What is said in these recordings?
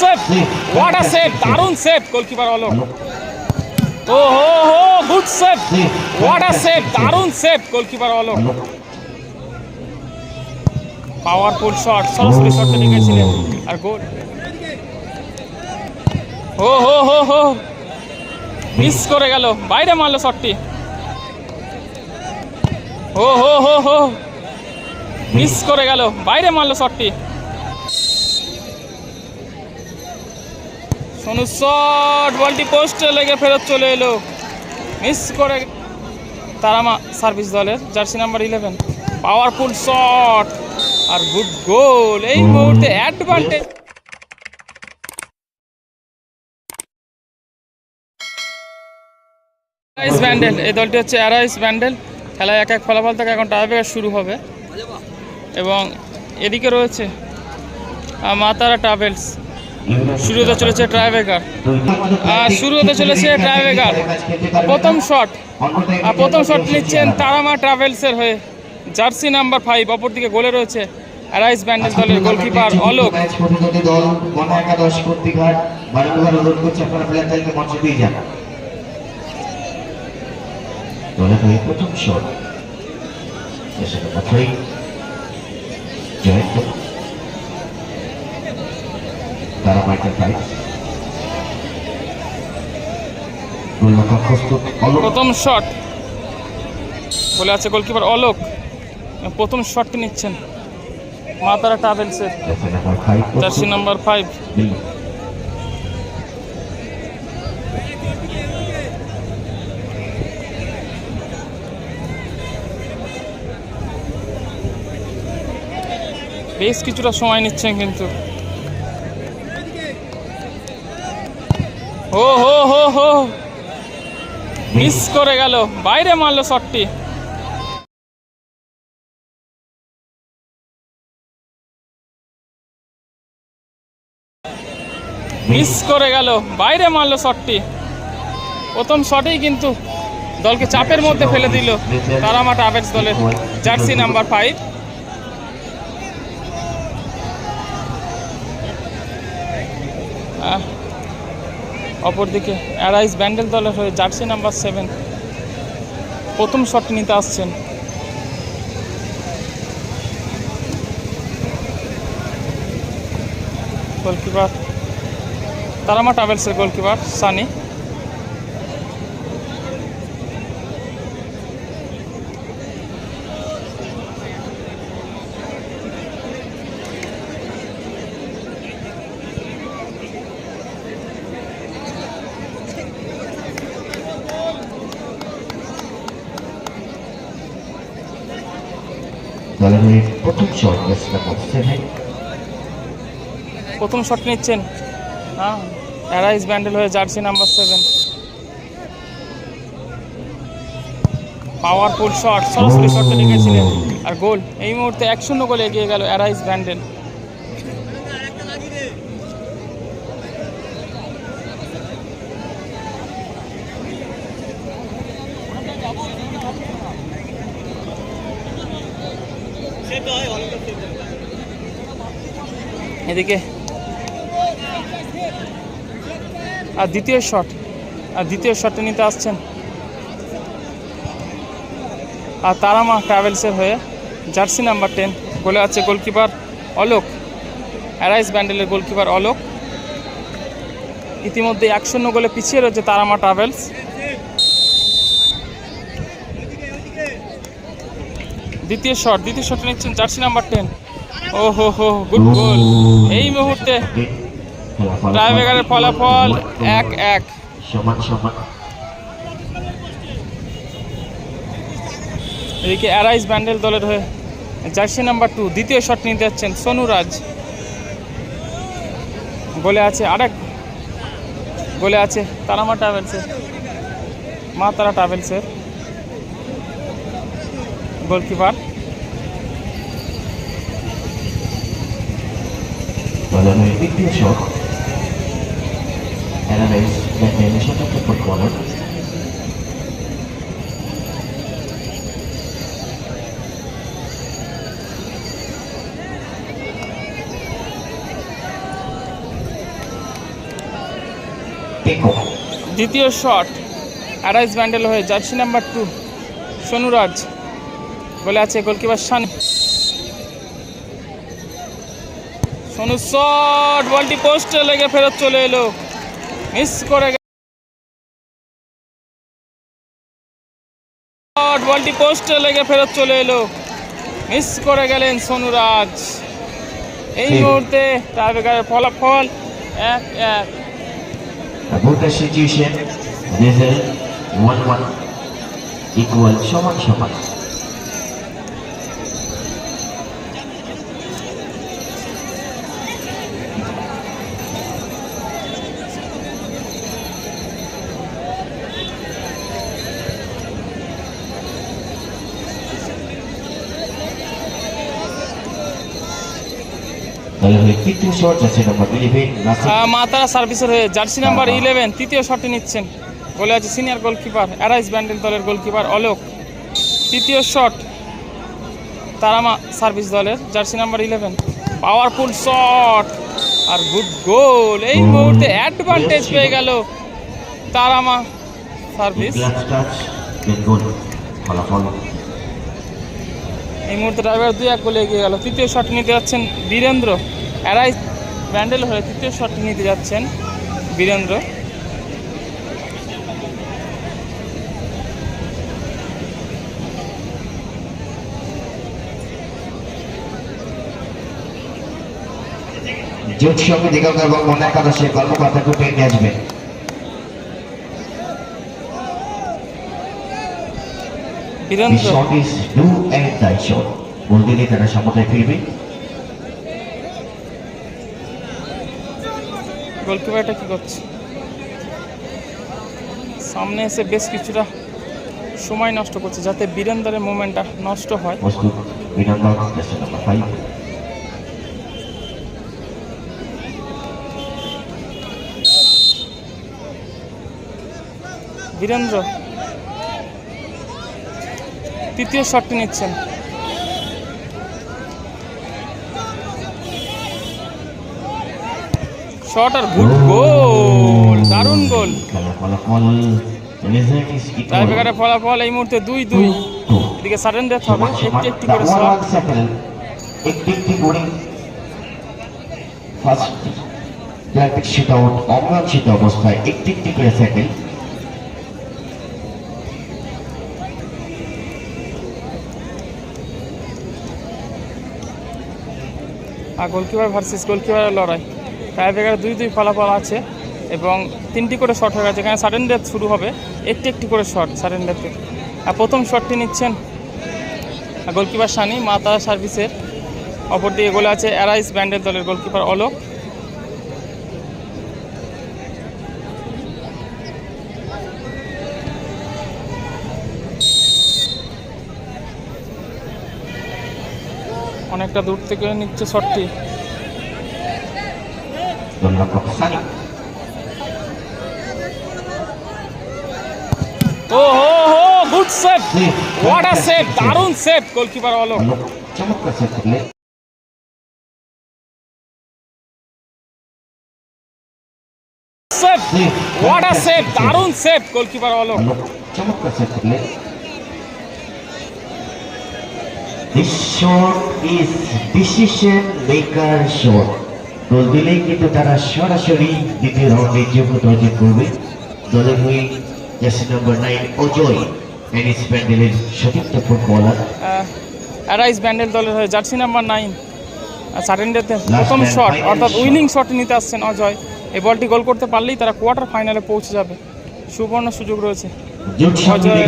Save what a save দারুণ save goalkeeper হলো। ও হো হো good save what a save দারুণ সেভ গোলকিপার হলো। পাওয়ারফুল শট সরাসরি শটটা ঢুকেছিলেন আর গোল ও হো হো। হো মিস করে গেল। বাইরে মারলো শটটি ও হো হো। হো মিস করে গেল। বাইরে মারলো শটটি সোনু শট বলটি পোস্টে লেগে ফেরত চলে এলো। মিস করে তারামা সার্ভিস দলের jersey number eleven powerful shot আর গুড গোল এই মুহূর্তে অ্যাডভান্টেজ অ্যারাইস ব্যান্ডেল এই দলটি হচ্ছে অ্যারাইস ব্যান্ডেল খেলায় এক এক ফলাফল থেকে এখন টাইব্রেকার শুরু হবে। এবং এদিকে রয়েছে মাতারা ট্রাভেলস শুরু হতে চলেছে ট্রাইব্রেকার আর শুরু হতে চলেছে ট্রাইব্রেকার প্রথম শট আর প্রথম শট নিচ্ছেন তারামা ট্রাভেলসের হয়ে। জার্সি নাম্বার ফাইভ অপরদিকে গোলে রয়েছে রাইস ব্যান্ডেল দলের গোলকিপার অলোক। ম্যাচ প্রতিদ্বন্দ্বী দল প্রথম শট। বলে আছে গোলকিপার অলোক। প্রথম শটটি নিচ্ছেন মাতারা ট্রাভেলসের। জার্সি নাম্বার ফাইভ বেশ কিছুটা সময় নিচ্ছেন কিন্তু। ও হো হো হো। মিস করে গেল। বাইরে মারলো শটটি। মিস করে গেল। বাইরে মারলো শটটি। প্রথম শটেই কিন্তু দলকে চাপের মধ্যে ফেলে দিল তারামা ট্রাভেলস দলের জার্সি নাম্বার ফাইভ। আহ, অপরদিকে অ্যারাইস ব্যান্ডেল দলের হয়ে জার্সি নাম্বার সেভেন প্রথম শট নিতে আসছেন। গোলকিপার তারামা ট্রাভেলসের গোলকিপার সানি প্রথম শট প্রথম শট নিচ্ছেন? হ্যাঁ অ্যারাইস ব্যান্ডেল হয়ে jersey number seven powerful shot সরাসরি শটটা লিখেছিলেন আর গোল এই মুহূর্তে এক শূন্য গোলে এগিয়ে গেল অ্যারাইস ব্যান্ডেল এদিকে। আর দ্বিতীয় শট আর দ্বিতীয় শটটা নিতে আসছেন। আর তারামা ট্রাভেলসের হয়ে জার্সি নাম্বার টেন গোলে আছে গোলকিপার অলোক। অ্যারাইস ব্যান্ডেলের গোলকিপার অলোক। ইতিমধ্যে এক শূন্য গোলে পিছিয়ে রয়েছে তারামা ট্রাভেলস দ্বিতীয় শট দ্বিতীয় শট নিচ্ছেন জার্সি নাম্বার টেন ও এই মুহূর্তে ট্রাইবেগারের ফলাফল এক এক। এদিকে ব্যান্ডেল জার্সি নাম্বার টু দ্বিতীয় শট নিতে যাচ্ছেন সোনুরাজ। গোলে আছে আরেক গোলে আছে তারামা ট্রাভেলসের মা তারা ট্রাভেলসের গোলকিপার দ্বিতীয় শট অ্যারাইজ ব্যান্ডেল হয়ে জার্সি নাম্বার টু সোনুরাজ। বলে আছে গোলকিপার শান সোনু শট বলটি পোস্টে লেগে ফেরত চলে এলো। মিস করে শট বলটি পোস্টে লেগে ফেরত চলে এলো। মিস করে গেলেন সোনুরাজ। এই মুহূর্তে টাইব্রেকারের ফলাফল এক এক। About the situation, result 1-1 equal সমান সমান তাহলে হয়ে তৃতীয় শট আছে নম্বর ইলেভেন নাসির আহ, মাতারা সার্ভিসের হয়ে জার্সি নাম্বার ইলেভেন তৃতীয় শটে নিচ্ছেন। বলে আছে সিনিয়র গোলকিপার অ্যারাইস ব্যান্ডেল দলের গোলকিপার অলোক। তৃতীয় শট তারামা সার্ভিস দলের jersey number eleven powerful shot আর গুড গোল এই মুহূর্তে অ্যাডভান্টেজ পেয়ে গেল তারামা সার্ভিস এই মুহূর্তে ড্রাইভার দুই এক গোলে এগিয়ে গেল। তৃতীয় শট নিতে যাচ্ছেন বীরেন্দ্র। অ্যারাইস ব্যান্ডেল হয়ে তৃতীয় শটটি নিতে যাচ্ছেন বীরেন্দ্র। জোট দিগন্ত এবং মনে একাদশের কর্মকর্তা টুটে নিয়ে আসবেন The Virender. shot is do and die shot. গোল দিলে তারা সমতায় ফিরবে। গোলকিপারটা কি করছে? সামনে এসে বেশ কিছুটা সময় নষ্ট করছে যাতে বীরেন্দ্রের মুভমেন্টটা নষ্ট হয়। বীরেন্দ্র তৃতীয় শটটি নিচ্ছেন। শট আর গুড গোল দারুণ গোল খেলার ফলাফল এই মুহূর্তে দুই দুই। এদিকে সাডেন ডেথ হবে। একটি একটি করে অবস্থায় গোলকিপার ভার্সেস গোলকিপারের লড়াই। টাই ব্রেকার দুই দুই ফলাফল আছে এবং তিনটি করে শট হয়ে গেছে। এখানে সাডেন ডেথ শুরু হবে। একটি একটি করে শট সাডেন ডেথে আর প্রথম শটটি নিচ্ছেন গোলকিপার সানি, মাতা সার্ভিসের। অপরদিকে গোলে আছে অ্যারাইস ব্যান্ডের দলের গোলকিপার অলোক। অনেকটা দূর থেকে নিচ্ছে শটটি ও হো হো good save what a save দারুণ সেভ গোলকিপার অলোক ভালো চমৎকার সেভ হোয়াট আ সেভ দারুণ সেভ গোলকিপার অলোক চমৎকার save This shot is decision maker shot. গোল দিলেই কিন্তু তারা সরাসরি দ্বিতীয় রাউন্ডে যোগ্যতা অর্জন করবে দলের হয়ে জার্সি নম্বর নাইন অজয় টেনিস প্যান্ডেলের সতীর্থ ফুটবলার। অ্যারাইস ব্যান্ডেল দলের হয়ে জার্সি নাম্বার নাইন সারেন্ডারতে প্রথম শট অর্থাৎ. উইনিং শট নিতে আসছেন অজয়। এই বলটি গোল করতে পারলেই তারা কোয়ার্টার ফাইনালে পৌঁছে যাবে। সুবর্ণ সুযোগ রয়েছে। অজয়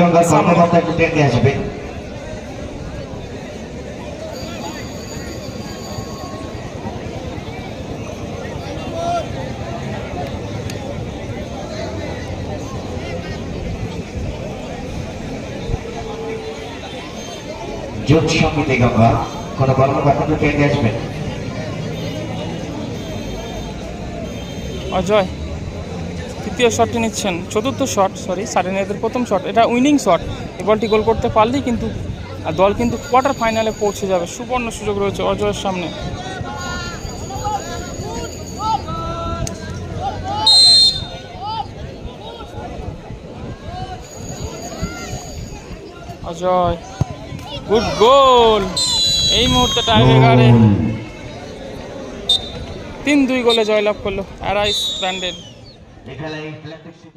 জোট সমিতি গঙ্গা কোনো কর্মকর্তাকে কেন্দ্রে আসবেন অজয়, তৃতীয় শটটি নিচ্ছেন। চতুর্থ শট সরি সারেনিয়াদের প্রথম শট এটা উইনিং শট এই বলটি গোল করতে পারলেই কিন্তু দল কিন্তু কোয়ার্টার ফাইনালে পৌঁছে যাবে। সুবর্ণ সুযোগ রয়েছে অজয়ের সামনে। অজয় গুড গোল এই মুহূর্তে টাইব্রেকারে। তিন দুই গোলে জয়লাভ করল অ্যারাইস খেলায় প্ল্যান্টেক্সি